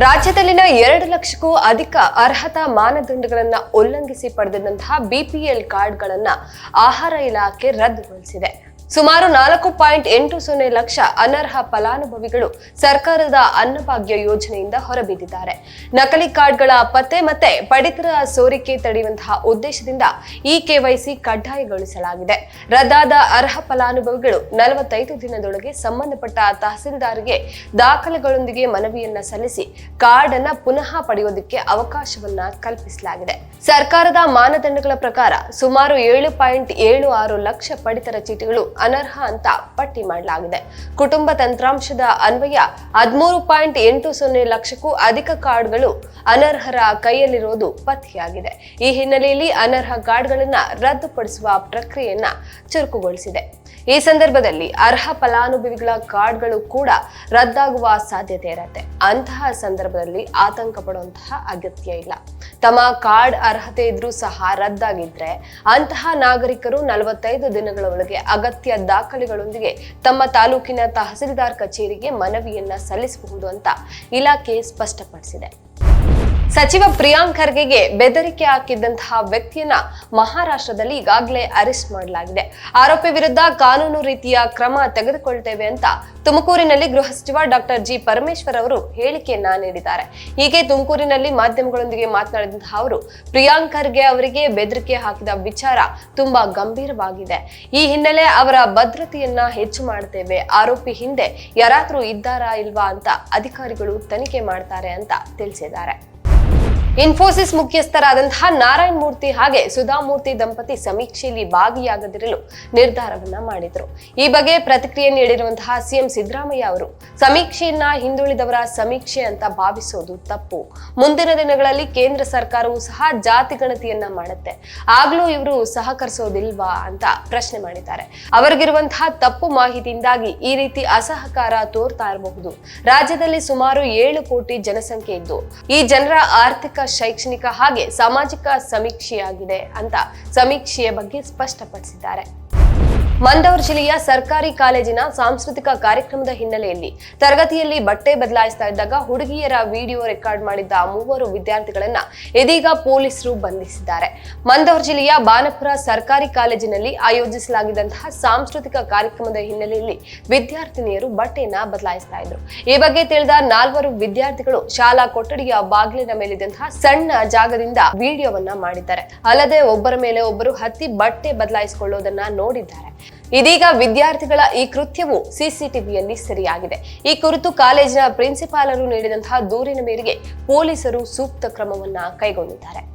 ರಾಜ್ಯದಲ್ಲಿನ ಎರಡು ಲಕ್ಷಕ್ಕೂ ಅಧಿಕ ಅರ್ಹತಾ ಮಾನದಂಡಗಳನ್ನು ಉಲ್ಲಂಘಿಸಿ ಪಡೆದಂತಹ ಬಿಪಿಎಲ್ ಕಾರ್ಡ್ಗಳನ್ನು ಆಹಾರ ಇಲಾಖೆ ರದ್ದುಗೊಳಿಸಿದೆ. ಸುಮಾರು ನಾಲ್ಕು ಪಾಯಿಂಟ್ ಎಂಟು ಸೊನ್ನೆ ಲಕ್ಷ ಅನರ್ಹ ಫಲಾನುಭವಿಗಳು ಸರ್ಕಾರದ ಅನ್ನಭಾಗ್ಯ ಯೋಜನೆಯಿಂದ ಹೊರಬಿದ್ದಿದ್ದಾರೆ. ನಕಲಿ ಕಾರ್ಡ್ಗಳ ಪತ್ತೆ ಮತ್ತೆ ಪಡಿತರ ಸೋರಿಕೆ ತಡೆಯುವಂತಹ ಉದ್ದೇಶದಿಂದ ಈ ಕೆವೈಸಿ ಕಡ್ಡಾಯಗೊಳಿಸಲಾಗಿದೆ. ರದ್ದಾದ ಅರ್ಹ ಫಲಾನುಭವಿಗಳು ನಲವತ್ತೈದು ದಿನದೊಳಗೆ ಸಂಬಂಧಪಟ್ಟ ತಹಸೀಲ್ದಾರ್ಗೆ ದಾಖಲೆಗಳೊಂದಿಗೆ ಮನವಿಯನ್ನ ಸಲ್ಲಿಸಿ ಕಾರ್ಡ್ ಅನ್ನ ಪುನಃ ಪಡೆಯೋದಕ್ಕೆ ಅವಕಾಶವನ್ನ ಕಲ್ಪಿಸಲಾಗಿದೆ. ಸರ್ಕಾರದ ಮಾನದಂಡಗಳ ಪ್ರಕಾರ ಸುಮಾರು ಏಳು ಪಾಯಿಂಟ್ ಏಳು ಆರು ಲಕ್ಷ ಪಡಿತರ ಚೀಟಿಗಳು ಅನರ್ಹ ಅಂತ ಪಟ್ಟಿ ಮಾಡಲಾಗಿದೆ. ಕುಟುಂಬ ತಂತ್ರಾಂಶದ ಅನ್ವಯ ಹದಿಮೂರು ಪಾಯಿಂಟ್ ಎಂಟು ಸೊನ್ನೆ ಲಕ್ಷಕ್ಕೂ ಅಧಿಕ ಕಾರ್ಡ್ಗಳು ಅನರ್ಹರ ಕೈಯಲ್ಲಿರೋದು ಪತ್ತೆಯಾಗಿದೆ. ಈ ಹಿನ್ನೆಲೆಯಲ್ಲಿ ಅನರ್ಹ ಕಾರ್ಡ್ಗಳನ್ನು ರದ್ದುಪಡಿಸುವ ಪ್ರಕ್ರಿಯೆಯನ್ನ ಚುರುಕುಗೊಳಿಸಿದೆ. ಈ ಸಂದರ್ಭದಲ್ಲಿ ಅರ್ಹ ಫಲಾನುಭವಿಗಳ ಕಾರ್ಡ್ಗಳು ಕೂಡ ರದ್ದಾಗುವ ಸಾಧ್ಯತೆ ಇರುತ್ತೆ. ಅಂತಹ ಸಂದರ್ಭದಲ್ಲಿ ಆತಂಕ ಪಡುವಂತಹ ಅಗತ್ಯ ಇಲ್ಲ. ತಮ್ಮ ಕಾರ್ಡ್ ಅರ್ಹತೆ ಇದ್ರೂ ಸಹ ರದ್ದಾಗಿದ್ರೆ ಅಂತಹ ನಾಗರಿಕರು ನಲವತ್ತೈದು ದಿನಗಳ ಒಳಗೆ ಅಗತ್ಯ ದಾಖಲೆಗಳೊಂದಿಗೆ ತಮ್ಮ ತಾಲೂಕಿನ ತಹಸೀಲ್ದಾರ್ ಕಚೇರಿಗೆ ಮನವಿಯನ್ನ ಸಲ್ಲಿಸಬಹುದು ಅಂತ ಇಲಾಖೆ ಸ್ಪಷ್ಟಪಡಿಸಿದೆ. ಸಚಿವ ಪ್ರಿಯಾಂಕ್ ಖರ್ಗೆಗೆ ಬೆದರಿಕೆ ಹಾಕಿದ್ದಂತಹ ವ್ಯಕ್ತಿಯನ್ನ ಮಹಾರಾಷ್ಟ್ರದಲ್ಲಿ ಈಗಾಗಲೇ ಅರೆಸ್ಟ್ ಮಾಡಲಾಗಿದೆ. ಆರೋಪಿ ವಿರುದ್ಧ ಕಾನೂನು ರೀತಿಯ ಕ್ರಮ ತೆಗೆದುಕೊಳ್ತೇವೆ ಅಂತ ತುಮಕೂರಿನಲ್ಲಿ ಗೃಹ ಸಚಿವ ಡಾಕ್ಟರ್ ಜಿ ಪರಮೇಶ್ವರ್ ಅವರು ಹೇಳಿಕೆಯನ್ನ ನೀಡಿದ್ದಾರೆ. ಹೀಗೆ ತುಮಕೂರಿನಲ್ಲಿ ಮಾಧ್ಯಮಗಳೊಂದಿಗೆ ಮಾತನಾಡಿದಂತಹ ಅವರು, ಪ್ರಿಯಾಂಕ್ ಖರ್ಗೆ ಅವರಿಗೆ ಬೆದರಿಕೆ ಹಾಕಿದ ವಿಚಾರ ತುಂಬಾ ಗಂಭೀರವಾಗಿದೆ. ಈ ಹಿನ್ನೆಲೆ ಅವರ ಭದ್ರತೆಯನ್ನ ಹೆಚ್ಚು ಮಾಡ್ತೇವೆ, ಆರೋಪಿ ಹಿಂದೆ ಯಾರಾದ್ರೂ ಇದ್ದಾರಾ ಇಲ್ವಾ ಅಂತ ಅಧಿಕಾರಿಗಳು ತನಿಖೆ ಮಾಡ್ತಾರೆ ಅಂತ ತಿಳಿಸಿದ್ದಾರೆ. ಇನ್ಫೋಸಿಸ್ ಮುಖ್ಯಸ್ಥರಾದಂತಹ ನಾರಾಯಣ್ ಮೂರ್ತಿ ಹಾಗೆ ಸುಧಾಮೂರ್ತಿ ದಂಪತಿ ಸಮೀಕ್ಷೆಯಲ್ಲಿ ಭಾಗಿಯಾಗದಿರಲು ನಿರ್ಧಾರವನ್ನ ಮಾಡಿದ್ರು. ಈ ಬಗ್ಗೆ ಪ್ರತಿಕ್ರಿಯೆ ನೀಡಿರುವಂತಹ ಸಿಎಂ ಸಿದ್ದರಾಮಯ್ಯ ಅವರು, ಸಮೀಕ್ಷೆಯನ್ನ ಹಿಂದುಳಿದವರ ಸಮೀಕ್ಷೆ ಅಂತ ಭಾವಿಸೋದು ತಪ್ಪು. ಮುಂದಿನ ದಿನಗಳಲ್ಲಿ ಕೇಂದ್ರ ಸರ್ಕಾರವು ಸಹ ಜಾತಿ ಗಣತಿಯನ್ನ ಮಾಡುತ್ತೆ. ಆಗ್ಲೂ ಇವರು ಸಹಕರಿಸೋದಿಲ್ವಾ ಅಂತ ಪ್ರಶ್ನೆ ಮಾಡಿದ್ದಾರೆ. ಅವರಿಗಿರುವಂತಹ ತಪ್ಪು ಮಾಹಿತಿಯಿಂದಾಗಿ ಈ ರೀತಿ ಅಸಹಕಾರ ತೋರ್ತಾ ಇರಬಹುದು. ರಾಜ್ಯದಲ್ಲಿ ಸುಮಾರು ಏಳು ಕೋಟಿ ಜನಸಂಖ್ಯೆ ಇದ್ದು, ಈ ಜನರ ಆರ್ಥಿಕ ಶೈಕ್ಷಣಿಕ ಹಾಗೆ ಸಾಮಾಜಿಕ ಸಮೀಕ್ಷೆಯಾಗಿದೆ ಅಂತ ಸಮೀಕ್ಷೆಯ ಬಗ್ಗೆ ಸ್ಪಷ್ಟಪಡಿಸಿದ್ದಾರೆ. ಮಂದೌರ್ ಜಿಲ್ಲೆಯ ಸರ್ಕಾರಿ ಕಾಲೇಜಿನ ಸಾಂಸ್ಕೃತಿಕ ಕಾರ್ಯಕ್ರಮದ ಹಿನ್ನೆಲೆಯಲ್ಲಿ ತರಗತಿಯಲ್ಲಿ ಬಟ್ಟೆ ಬದಲಾಯಿಸ್ತಾ ಇದ್ದಾಗ ಹುಡುಗಿಯರ ವಿಡಿಯೋ ರೆಕಾರ್ಡ್ ಮಾಡಿದ್ದ ಮೂವರು ವಿದ್ಯಾರ್ಥಿಗಳನ್ನ ಇದೀಗ ಪೊಲೀಸರು ಬಂಧಿಸಿದ್ದಾರೆ. ಮಂದೌರ್ ಜಿಲ್ಲೆಯ ಬಾನಪುರ ಸರ್ಕಾರಿ ಕಾಲೇಜಿನಲ್ಲಿ ಆಯೋಜಿಸಲಾಗಿದ್ದಂತಹ ಸಾಂಸ್ಕೃತಿಕ ಕಾರ್ಯಕ್ರಮದ ಹಿನ್ನೆಲೆಯಲ್ಲಿ ವಿದ್ಯಾರ್ಥಿನಿಯರು ಬಟ್ಟೆಯನ್ನ ಬದಲಾಯಿಸ್ತಾ ಇದ್ರು. ಈ ಬಗ್ಗೆ ತಿಳಿದ ನಾಲ್ವರು ವಿದ್ಯಾರ್ಥಿಗಳು ಶಾಲಾ ಕೊಠಡಿಯ ಬಾಗಿಲಿನ ಮೇಲಿದ್ದಂತಹ ಸಣ್ಣ ಜಾಗದಿಂದ ವಿಡಿಯೋವನ್ನ ಮಾಡಿದ್ದಾರೆ. ಅಲ್ಲದೆ ಒಬ್ಬರ ಮೇಲೆ ಒಬ್ಬರು ಹತ್ತಿ ಬಟ್ಟೆ ಬದಲಾಯಿಸಿಕೊಳ್ಳೋದನ್ನ ನೋಡಿದ್ದಾರೆ. ಇದೀಗ ವಿದ್ಯಾರ್ಥಿಗಳ ಈ ಕೃತ್ಯವು ಸಿಸಿಟಿವಿಯಲ್ಲಿ ಸೆರೆಯಾಗಿದೆ. ಈ ಕುರಿತು ಕಾಲೇಜಿನ ಪ್ರಿನ್ಸಿಪಾಲರು ನೀಡಿದಂತಹ ದೂರಿನ ಮೇರೆಗೆ ಪೊಲೀಸರು ಸೂಕ್ತ ಕ್ರಮವನ್ನ ಕೈಗೊಂಡಿದ್ದಾರೆ.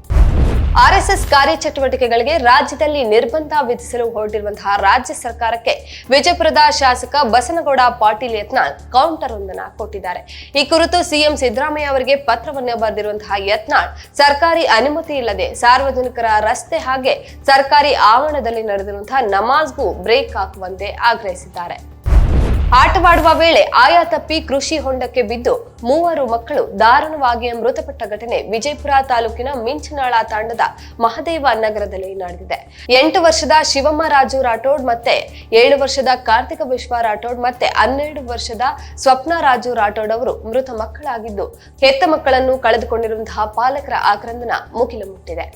ಆರ್ಎಸ್ಎಸ್ ಕಾರ್ಯಚಟುವಟಿಕೆಗಳಿಗೆ ರಾಜ್ಯದಲ್ಲಿ ನಿರ್ಬಂಧ ವಿಧಿಸಲು ಹೊರಟಿರುವಂತಹ ರಾಜ್ಯ ಸರ್ಕಾರಕ್ಕೆ ವಿಜಯಪುರದ ಶಾಸಕ ಬಸನಗೌಡ ಪಾಟೀಲ್ ಯತ್ನಾಳ್ ಕೌಂಟರ್ ಒಂದನ್ನ ಕೊಟ್ಟಿದ್ದಾರೆ. ಈ ಕುರಿತು ಸಿಎಂ ಸಿದ್ದರಾಮಯ್ಯ ಅವರಿಗೆ ಪತ್ರವನ್ನು ಬರೆದಿರುವಂತಹ ಯತ್ನಾಳ್, ಸರ್ಕಾರಿ ಅನುಮತಿ ಇಲ್ಲದೆ ಸಾರ್ವಜನಿಕರ ರಸ್ತೆ ಹಾಗೆ ಸರ್ಕಾರಿ ಆವರಣದಲ್ಲಿ ನಡೆದಿರುವಂತಹ ನಮಾಜ್ಗೂ ಬ್ರೇಕ್ ಹಾಕುವಂತೆ ಆಗ್ರಹಿಸಿದ್ದಾರೆ. ಆಟವಾಡುವ ವೇಳೆ ಆಯಾ ತಪ್ಪಿ ಕೃಷಿ ಹೊಂಡಕ್ಕೆ ಬಿದ್ದು ಮೂವರು ಮಕ್ಕಳು ದಾರುಣವಾಗಿ ಮೃತಪಟ್ಟ ಘಟನೆ ವಿಜಯಪುರ ತಾಲೂಕಿನ ಮಿಂಚನಾಳ ತಾಂಡದ ಮಹದೇವ ನಗರದಲ್ಲಿ ನಡೆದಿದೆ. ಎಂಟು ವರ್ಷದ ಶಿವಮ್ಮ ರಾಜು ರಾಠೋಡ್ ಮತ್ತೆ ಏಳು ವರ್ಷದ ಕಾರ್ತಿಕ ವಿಶ್ವ ರಾಠೋಡ್ ಮತ್ತೆ ಹನ್ನೆರಡು ವರ್ಷದ ಸ್ವಪ್ನ ರಾಜು ರಾಠೋಡ್ ಅವರು ಮೃತ ಮಕ್ಕಳಾಗಿದ್ದು, ಹೆತ್ತ ಮಕ್ಕಳನ್ನು ಕಳೆದುಕೊಂಡಿರುವಂತಹ ಪಾಲಕರ ಆಕ್ರಂದನ ಮುಗಿಲು ಮುಟ್ಟಿದೆ.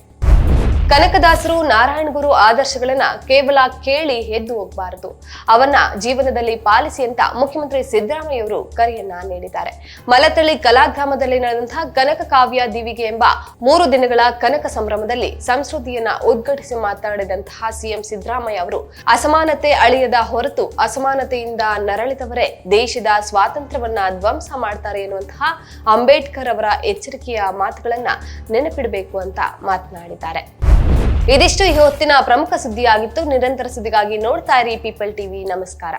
ಕನಕದಾಸರು ನಾರಾಯಣಗುರು ಆದರ್ಶಗಳನ್ನ ಕೇವಲ ಕೇಳಿ ಎದ್ದು ಹೋಗಬಾರದು. ಅವನ್ನ ಜೀವನದಲ್ಲಿ ಪಾಲಿಸಿ ಅಂತ ಮುಖ್ಯಮಂತ್ರಿ ಸಿದ್ದರಾಮಯ್ಯ ಅವರು ಕರೆಯನ್ನ ನೀಡಿದ್ದಾರೆ. ಮಲತಳ್ಳಿ ಕಲಾಗ್ರಾಮದಲ್ಲಿ ನಡೆದಂತಹ ಕನಕ ಕಾವ್ಯ ದಿವಿಗೆ ಎಂಬ ಮೂರು ದಿನಗಳ ಕನಕ ಸಂಭ್ರಮದಲ್ಲಿ ಸಂಸ್ಕೃತಿಯನ್ನ ಉದ್ಘಾಟಿಸಿ ಮಾತನಾಡಿದಂತಹ ಸಿಎಂ ಸಿದ್ದರಾಮಯ್ಯ ಅವರು, ಅಸಮಾನತೆ ಅಳಿಯದ ಹೊರತು ಅಸಮಾನತೆಯಿಂದ ನರಳಿದವರೇ ದೇಶದ ಸ್ವಾತಂತ್ರ್ಯವನ್ನ ಧ್ವಂಸ ಮಾಡ್ತಾರೆ ಎನ್ನುವಂತಹ ಅಂಬೇಡ್ಕರ್ ಅವರ ಎಚ್ಚರಿಕೆಯ ಮಾತುಗಳನ್ನ ನೆನಪಿಡಬೇಕು ಅಂತ ಮಾತನಾಡಿದ್ದಾರೆ. ಇದಿಷ್ಟು ಈ ಹೊತ್ತಿನ ಪ್ರಮುಖ ಸುದ್ದಿಯಾಗಿತ್ತು. ನಿರಂತರ ಸುದ್ದಿಗಾಗಿ ನೋಡ್ತಾ ಇರಿ ಪೀಪಲ್ ಟಿವಿ ನಮಸ್ಕಾರ.